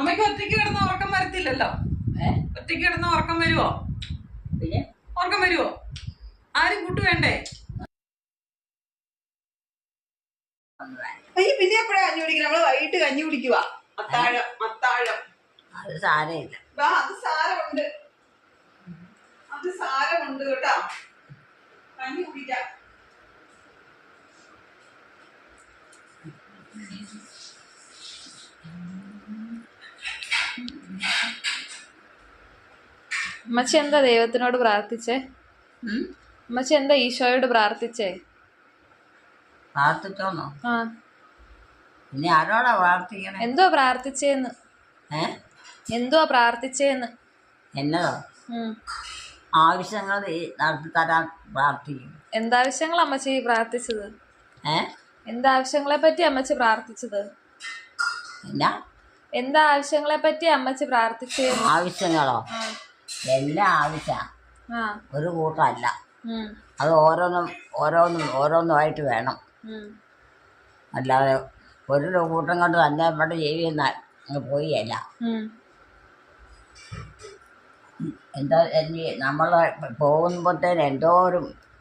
അമ്മയ്ക്ക് ഒറ്റയ്ക്ക് കിടന്ന ഉറക്കം വരത്തില്ലല്ലോ? ഒറ്റയ്ക്ക് കിടന്ന ഉറക്കം വരുവോ? പിന്നെ? ഉറക്കം വരുവോ? ആരും കൂട്ട് വേണ്ടേ? അയ്യ പിന്നെ എപ്പോഴാ കഞ്ഞി കുടിക്കുന്നത് നമ്മൾ വൈകിട്ട് കഞ്ഞി കുടിക്കുക അത്താഴം അത്താഴം. അത് സാരമില്ല. വാ അത് സാരമുണ്ട്. അത് സാരമുണ്ട് കേട്ടോ. കഞ്ഞി കുടിക്കാം. അമ്മച്ചി എന്താ ദൈവത്തിനോട് പ്രാർത്ഥിച്ചേ? അമ്മച്ചി എന്താ ഈശോയോട് പ്രാർത്ഥിച്ചേ? പ്രാർത്ഥിച്ചോന്നോ? ആ. ഇനി ആരോടാ പ്രാർത്ഥിക്കണേ? എന്തോ പ്രാർത്ഥിച്ചേന്ന്? എന്തോ പ്രാർത്ഥിച്ചേന്ന്? എന്നതോ? ആവശ്യങ്ങൾ നടത്തി തരാൻ പ്രാർത്ഥിക്കും. എന്താവശ്യങ്ങൾ അമ്മച്ചി പ്രാർത്ഥിച്ചത്? എന്താവശ്യങ്ങളെ പറ്റി അമ്മച്ചി പ്രാർത്ഥിച്ചത്? എന്നാ? എന്താ ആവശ്യങ്ങളെ പറ്റി അമ്മച്ചി പ്രാർത്ഥിച്ചത് ആവശ്യങ്ങളോ. എല്ലാ ആവശ്യ. ഒരു കൂട്ടമല്ല. അത് ഓരോന്നും ഓരോന്നും ഓരോന്നുമായിട്ട് വേണം. അല്ലാതെ ഒരു കൂട്ടം കൊണ്ട് തന്നെ നമ്മുടെ ജീവിതം അങ്ങ് പോയില്ല. എന്താ ഇനി നമ്മൾ പോകുമ്പോഴത്തേന് എന്തോ ഒരു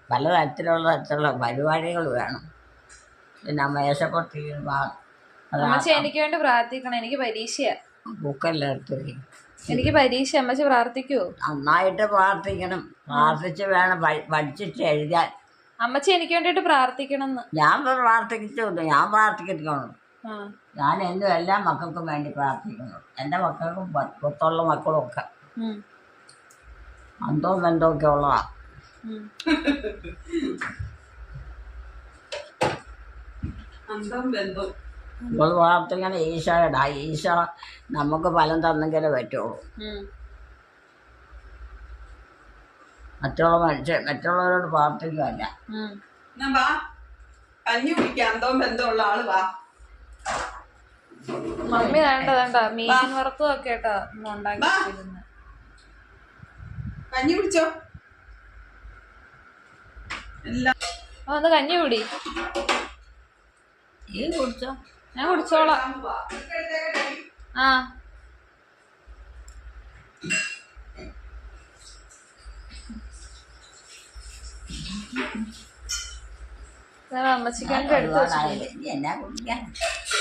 പല തരത്തിലുള്ള പരിപാടികൾ വേണം. പിന്നെ അമ്മച്ചി എനിക്ക് വേണ്ടി പ്രാർത്ഥിക്കണം. എനിക്ക് പരീക്ഷയാ. ബുക്കെല്ലാം എടുത്ത് എനിക്ക് പരീക്ഷ അമ്മച്ച് പ്രാർത്ഥിക്കുവോ? നന്നായിട്ട് പ്രാർത്ഥിക്കണം. പ്രാർത്ഥിച്ച് വേണം പഠി- പഠിച്ചിട്ട് എഴുതാൻ. അമ്മച്ചി എനിക്ക് വേണ്ടിയിട്ട് പ്രാർത്ഥിക്കണം എന്ന് ഞാൻ പ്രാർത്ഥിച്ചു ഞാൻ പ്രാർത്ഥിക്കണം ആ. ഞാൻ എന്നും എല്ലാ മക്കൾക്കും വേണ്ടി പ്രാർത്ഥിക്കുന്നു. എന്റെ മക്കൾക്കും പുറത്തുള്ള മക്കളും ഒക്കെ. അന്തോ ബന്ധോ ഒക്കെ ഉള്ളതാ. അന്തോ അന്തം ബന്ധം നമ്മൾ പ്രാർത്ഥിക്കണം ഈശോയുടെ ഈശോ നമുക്ക് ഫലം തന്നെങ്കിലേ പറ്റുള്ളൂ. മറ്റുള്ള മനുഷ്യ മറ്റുള്ളവരോട് പ്രാർത്ഥിക്കുകയല്ല. കഞ്ഞി കുടിക്കാം. അന്തവും ബന്ധമുള്ള ആൾ വാ. മമ്മി വേണ്ട വേണ്ട. മീൻ വറുത്തും ഒക്കെ കേട്ടോ ഉണ്ടാക്കിയിരുന്നത് കഞ്ഞി കുടിച്ചോ? എല്ലാം ഒന്ന് കഞ്ഞി കുടി. ഈ കുറിച്ചോ ഞാൻ കുടിച്ചോളാം. ആ.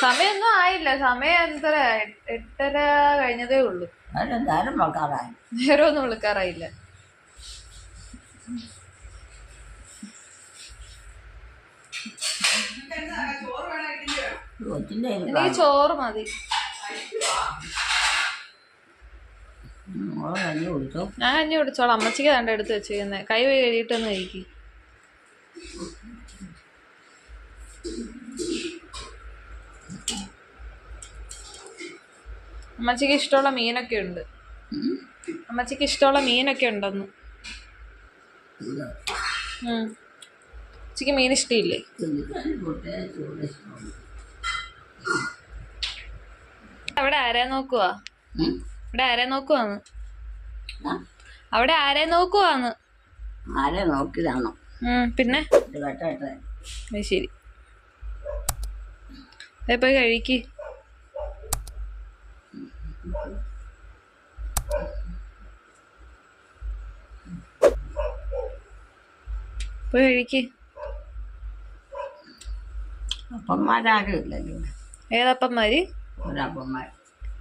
സമയൊന്നും ആയില്ല. സമയം എന്തര? എട്ടര കഴിഞ്ഞതേ ഉള്ളൂ. നേരെ ഒന്നും വിളിക്കാറായില്ല നിനക്ക് എന്നാ ചോറ് വേണോ ഇഡ്ഡലി വേണോ? കൊച്ചിന്റെ എനിക്ക് ചോറ് മതി. ഞാൻ കഞ്ഞി കുടിച്ചോളാം. അമ്മച്ചിക്ക് തണ്ട എടുത്ത് വെച്ചിരിക്കുന്നത് കൈ പോയി കഴിയിട്ടൊന്ന് കഴിക്കും. അമ്മച്ചിക്ക് ഇഷ്ടമുള്ള മീനൊക്കെ ഉണ്ട്. അമ്മച്ചിക്ക് ഇഷ്ടമുള്ള മീനൊക്കെ ഉണ്ടെന്ന്. അമ്മച്ചിക്ക് മീൻ ഇഷ്ടമില്ലേ അവിടെ ആരെ നോക്കുവാ? ഇവിടെ ആരെ നോക്കുവാന്ന്? അവിടെ ആരെ നോക്കുവാന്ന്? ആരെ നോക്കിയതാണോ? പിന്നെ? ശരി. പോയി കഴിക്ക് പോയി കഴിക്ക് അപ്പന്മാരാരും ഇല്ലല്ലോ. ഏതപ്പന്മാര്? ഒരപ്പന്മാർ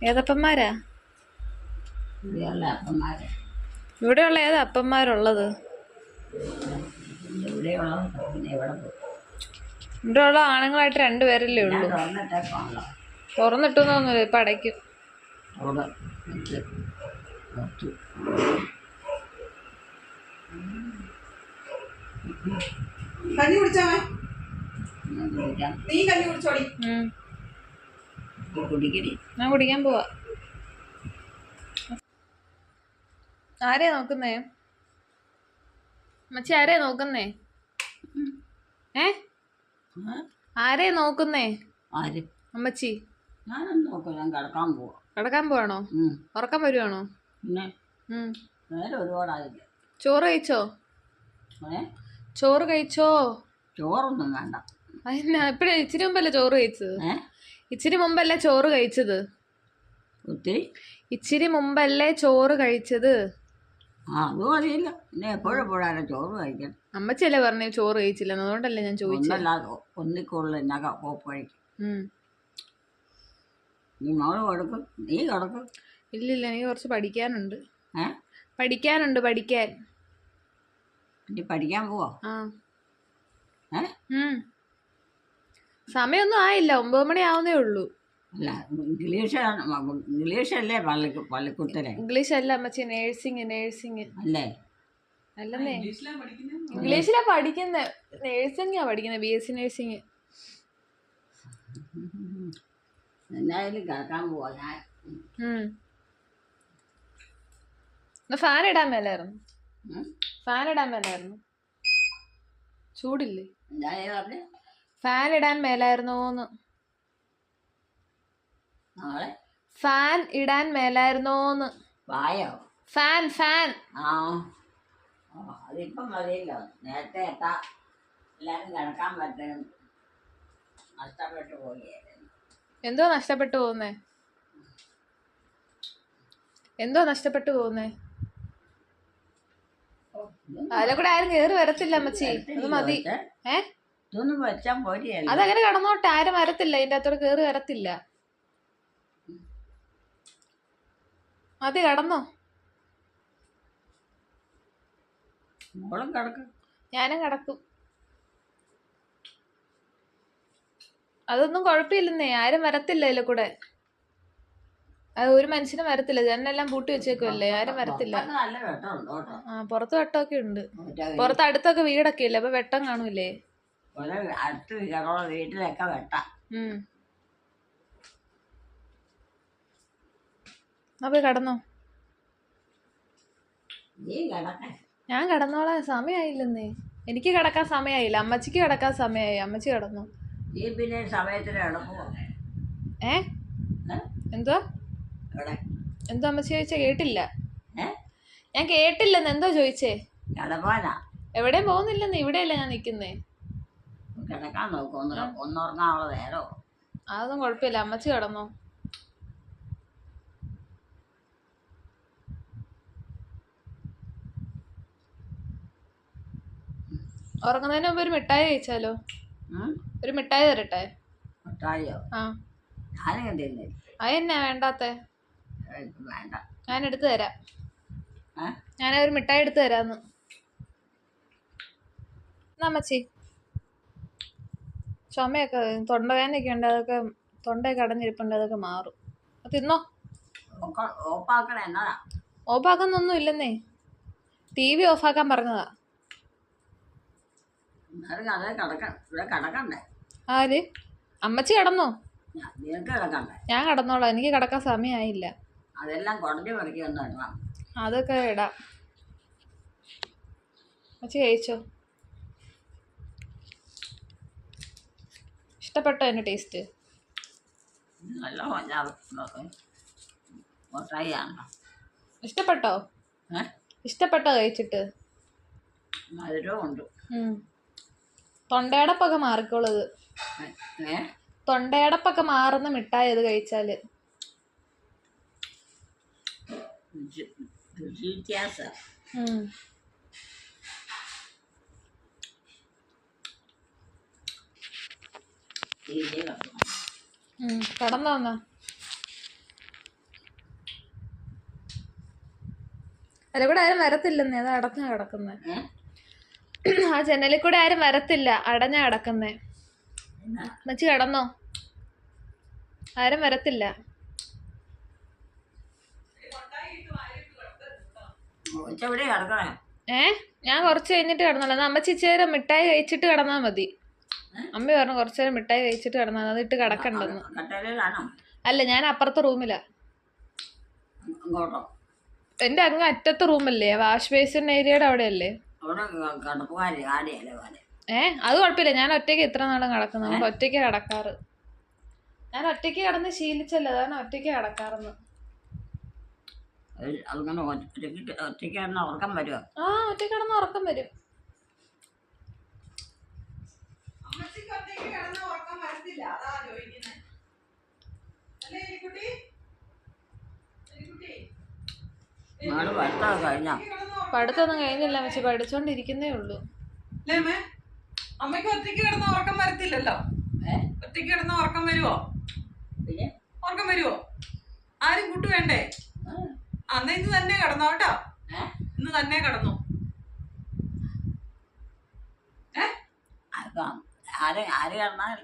ഏതപ്പന്മാരാ? ഇവിടെയുള്ള ഏത് ഇവിടെയുള്ള ഏതാ അപ്പന്മാരുള്ളത് ഇവിടെ ഉള്ള ഇവിടെയുള്ള ആണുങ്ങളായിട്ട് രണ്ടുപേരല്ലേ ഉള്ളു. തുറന്നിട്ടൊന്നുമില്ല ഇപ്പൊ അടയ്ക്കും കഞ്ഞി കുടിക്കാം. നീ കഞ്ഞി കുടിച്ചോടി. ഇത് ഞാൻ കുടിക്കാൻ പോവാ. ആരെയാ നോക്കുന്നേ? മച്ചി ആരെയാ നോക്കുന്നേ? ഏ? ആരെയാ നോക്കുന്നേ? ആര്? അമ്മച്ചി. ഞാനൊന്നും നോക്കാം ഞാൻ കിടക്കാൻ പോവാ. കിടക്കാൻ പോവാണോ. ഉറക്കം വരുവാണോ? പിന്നെ? ഉം. നേരെ ഒരുപാടായില്ല? ചോറ് കഴിച്ചോ? ചോറ് കഴിച്ചോ? ചോറൊന്നും വേണ്ട. ഇപ്പഴേ ഇച്ചിരി മുമ്പല്ലേ ചോറ് കഴിച്ചത്? ഇച്ചിരി മുമ്പല്ലേ ചോറ് കഴിച്ചത്? ഒത്തിരി. ഇച്ചിരി മുമ്പല്ലേ ചോറ് കഴിച്ചത്? ആ അതും അറിയില്ല. പിന്നെ ചോറ് കഴിക്കണം അമ്മച്ചല്ലേ പറഞ്ഞു ചോറ് കഴിച്ചില്ല അതുകൊണ്ടല്ലേ ഞാൻ ചോദിച്ചത് ഒന്നല്ലാതെ ഒന്നിക്കുള്ള. നീ മോൾ കൊടുക്കും. നീ കിടക്കും. ഇല്ലില്ല എനിക്ക് കുറച്ച് പഠിക്കാനുണ്ട്. ഏ? പഠിക്കാനുണ്ട് പഠിക്കാൻ. നീ പഠിക്കാൻ പോവോ? ആ. ഏ. സമയമൊന്നും ആയില്ല. ഒമ്പത് മണി ആവുന്നേ ഉള്ളൂ. അല്ല ഇംഗ്ലീഷ് അല്ലേ പള്ളി പള്ളിക്കുത്തലെ ഇംഗ്ലീഷ് അല്ല അമ്മച്ചി നേഴ്സിംഗ് നേഴ്സിംഗ് അല്ലേ? അല്ലെന്നേ. ഇംഗ്ലീഷിലാ പഠിക്കുന്നത് നേഴ്സിംഗാ പഠിക്കുന്നത് ബി എസ് സി നേഴ്സിംഗ്. എന്നായാലും കേൾക്കാൻ പോവാ ഞാൻ. ഫാൻ ഇടാൻ മേലായിരുന്നു. ഫാൻ ഇടാൻ മേലായിരുന്നു. ചൂടില്ലേ? എന്തായാലും പറഞ്ഞ്? ഫാൻ ഇടാൻ മേലായിരുന്നോന്ന്. നാളെ? ഫാൻ ഇടാൻ മേലായിരുന്നോന്ന്. വായോ? ഫാൻ ഫാൻ ആ. ആ, അതിപ്പം മതിയല്ലോ. നേരത്തെ എത്താ. എല്ലാവരും കിടക്കാൻ പറ്റും. നഷ്ടപ്പെട്ടു പോയി. എന്തോ നഷ്ടപ്പെട്ടു പോകുന്നേ? എന്തോ നഷ്ടപ്പെട്ടു പോകുന്നേ? അതിലെ കൂടെ ആരും കേറി വരത്തില്ല അമ്മച്ചി. അത് മതി. ഏ? ഇതൊന്നും വെച്ചാൽ പോരെയല്ല അതങ്ങനെ കടന്നോട്ടെ ആരും വരത്തില്ല ഇതിന്റെ അത്ര കേറി വരത്തില്ല. മതി കടന്നോ. മോളും കിടക്കും. ഞാനും കടക്കും. അതൊന്നും കുഴപ്പമില്ലെന്നേ ആരും വരത്തില്ല അതിൽ കൂടെ. അത് ഒരു മനുഷ്യനും വരത്തില്ല ജനലെല്ലാം പൂട്ടി വെച്ചേക്കുമല്ലേ ആരും വരത്തില്ല. നല്ല വെട്ടമുണ്ട് കേട്ടോ ആ പുറത്ത് വെട്ടമൊക്കെ ഉണ്ട്. പുറത്ത് അടുത്തൊക്കെ വീടൊക്കെ ഇല്ലേ അപ്പൊ വെട്ടം കാണൂലേ അടുത്ത് ഞങ്ങളെ വീട്ടിലൊക്കെ വെട്ടാം. ഉം. എന്നാ പോയി കടന്നോ? നീ കിടക്കാൻ. ഞാൻ കടന്നോളാ സമയമായില്ലെന്നേ എനിക്ക് കടക്കാൻ സമയമായില്ല അമ്മച്ചിക്ക് കടക്കാൻ സമയമായി അമ്മച്ചി കിടന്നു. നീ പിന്നെ സമയത്തിന് ഏ? എന്തോ എന്തോ അമ്മച്ചി ചോദിച്ചാ? കേട്ടില്ല. ഏ? ഞാൻ കേട്ടില്ലെന്ന്. എന്തോ ചോദിച്ചേ? കിടപ്പാനാ. എവിടെയും പോകുന്നില്ലെന്ന്. ഇവിടെയല്ല ഞാൻ നിൽക്കുന്നേ? കിടക്കാൻ നോക്കും ഒന്ന് ഒന്നുറങ്ങാനുള്ള നേരോ? അതൊന്നും കുഴപ്പമില്ല. അമ്മച്ചി കിടന്നോ. ഉറങ്ങുന്നതിന് മുമ്പ് ഒരു മിഠായി കഴിച്ചാലോ? ഒരു മിഠായി തരട്ടെ? മിഠായിയോ? ആ. ഞാനും തിന്നില്ല അതെന്നാ വേണ്ടാത്തേ? വേണ്ട. ഞാൻ എടുത്തു തരാം. ഞാൻ ഒരു മിഠായി എടുത്തു തരാന്ന്. എന്നാ അമ്മച്ചി? ചുമയൊക്കെ തൊണ്ടവേദനയൊക്കെ ഉണ്ട് അതൊക്കെ തൊണ്ടയൊക്കെ അടഞ്ഞിരിപ്പുണ്ട് അതൊക്കെ മാറും. അത് തിന്നോ? ഓഫാക്കണ എന്നതാ ഓഫാക്കുന്നൊന്നും ഇല്ലെന്നേ. ടി വി ഓഫാക്കാൻ പറഞ്ഞതാ. ആര്? അമ്മച്ചി കടന്നോ? ഞാൻ- കടന്നോളാം എനിക്ക് കിടക്കാൻ സമയമായില്ല അതെല്ലാം കുറഞ്ഞു അതൊക്കെ ഇടാം. അമ്മച്ചി കഴിച്ചോ? ഇഷ്ടപ്പെട്ടോ എന്റെ ടേസ്റ്റ് നല്ല ആണോ ഇഷ്ടപ്പെട്ടോ? ഇഷ്ടപ്പെട്ടോ കഴിച്ചിട്ട്? മധുരമുണ്ട്. തൊണ്ടയടപ്പൊക്കെ മാറിക്കോളത്. തൊണ്ടയടപ്പൊക്കെ മാറുന്ന മിഠായി അത് കഴിച്ചാൽ? ഉം വ്യത്യാസം. കടന്നോ എന്നാ അതിൽ കൂടെ ആരും വരത്തില്ലെന്നേ. അത് അടഞ്ഞാ കിടക്കുന്നേ. ആ ജനലിൽ കൂടെ ആരും വരത്തില്ല. അടഞ്ഞാ കിടക്കുന്നേ. മച്ചി കിടന്നോ. ആരും വരത്തില്ല. ഏ? ഞാൻ കുറച്ച് കഴിഞ്ഞിട്ട് കിടന്നോളാം. അമ്മ ഇച്ചേരെ മിഠായി കഴിച്ചിട്ട് കിടന്നാ മതി. അമ്മ പറഞ്ഞു കുറച്ചു നേരം മിഠായി കഴിച്ചിട്ട് കിടന്നാൽ അതിട്ട് കിടക്കണ്ടെന്ന്. അല്ല ഞാൻ അപ്പുറത്തെ റൂമിലാ. എന്റെ അങ്ങ് അറ്റത്തെ റൂമല്ലേ? വാഷ് ബേസിൻ ഏരിയയുടെ അവിടെയല്ലേ? ഏ അത് കുഴപ്പമില്ല. ഞാൻ ഒറ്റയ്ക്ക് എത്ര നാളും കിടക്കുന്നത് നമ്മൾ ഒറ്റയ്ക്ക് കിടക്കാറ്. ഞാൻ ഒറ്റയ്ക്ക് കിടന്ന് ശീലിച്ചല്ലോ. അതാണ് ഒറ്റയ്ക്ക് കിടക്കാറെന്ന്. അങ്ങനെ ഒറ്റയ്ക്ക് ഒറ്റയ്ക്ക് കിടന്ന് ഉറക്കം വരും ആ ഒറ്റയ്ക്ക് കിടന്ന് ഉറക്കം വരും അമ്മച്ചിക്ക് ഒറ്റയ്ക്ക് വരത്തില്ല അതാ ചോദിക്കുന്നത് അല്ലേ എലിക്കുട്ടി? നാളെ പഠിത്തമൊക്കെ കഴിഞ്ഞോ? പഠിത്തമൊന്നും കഴിഞ്ഞില്ല പക്ഷെ പഠിച്ചോണ്ടിരിക്കുന്നേ ഉള്ളൂ. അമ്മയ്ക്ക് അമ്മേ? അമ്മയ്ക്ക് ഒറ്റയ്ക്ക് കിടന്ന ഉറക്കം വരത്തില്ലല്ലോ? ഒറ്റയ്ക്ക് കിടന്ന ഉറക്കം വരുവോ? പിന്നെ? ഉറക്കം വരുവോ? ആരും കൂട്ട് വേണ്ടേ? അന്ന് ഇന്ന് തന്നെ കിടന്നോ കേട്ടോ. ഇന്ന് തന്നെ കിടന്നു. ആര് ആര് കിടന്നാൽ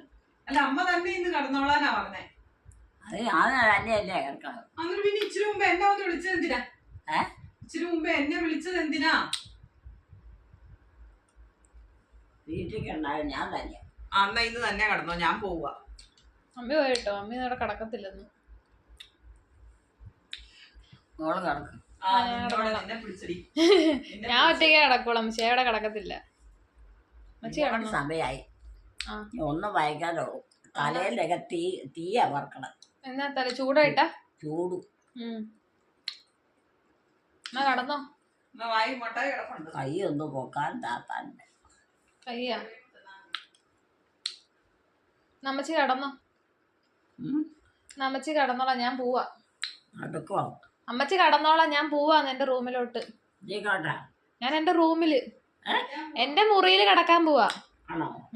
അല്ല അമ്മ തന്നെ ഇന്ന് കിടന്നോളാനാ പറഞ്ഞേ. അത് ഞാൻ തന്നെയല്ലേ കിടക്കണം അന്നിട്ട് പിന്നെ ഇച്ചിരി മുമ്പ് എന്നെ ഒന്ന് വിളിച്ചത് എന്തിനാ? ഏ? ഇച്ചിരി മുമ്പ് എന്നെ വിളിച്ചത് എന്തിനാ? വീട്ടിൽ കിടന്നാലും ഞാൻ തന്നെ അന്ന ഇന്ന് തന്നെ കിടന്നോ ഞാൻ പോവുക അമ്മി പോയിട്ടോ? അമ്മി അവിടെ കിടക്കത്തില്ലെന്ന്. മോൾ കിടക്കും. ആ, നിന്നോട് നിന്നെ പിടിച്ചടി. ഞാൻ ഒറ്റയ്ക്ക് കിടക്കുള്ളൂ അമ്മച്ചി അവിടെ കിടക്കത്തില്ല. അമ്മച്ചി സമയായി കിടന്നു? സമയമായി ഒന്നും വായിക്കാതോ തലയിലൊക്കെ തീ തീയാ വറക്കണം. എന്നാ തല ചൂടായിട്ടാ? ചൂട്. എന്നാ കടന്നോ. കൈ ഒന്ന് പൊക്കാൻ താത്താൻ. കയ്യാ. നമ്മച്ചി കടന്നോ. നമ്മച്ചി കടന്നോളാം ഞാൻ പോവാ. അടുക്കോ? അമ്മച്ചി കടന്നോളാം ഞാൻ പോവാന്ന് എന്റെ റൂമിലോട്ട്. നീക്കോട്ടെ ഞാൻ എന്റെ റൂമിൽ? എന്റെ മുറിയിൽ കിടക്കാൻ പോവാ. ആണോ?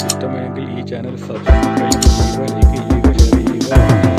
सिस्टम एंगल ये चैनल सब्सक्राइब कीजिएगा लेकिन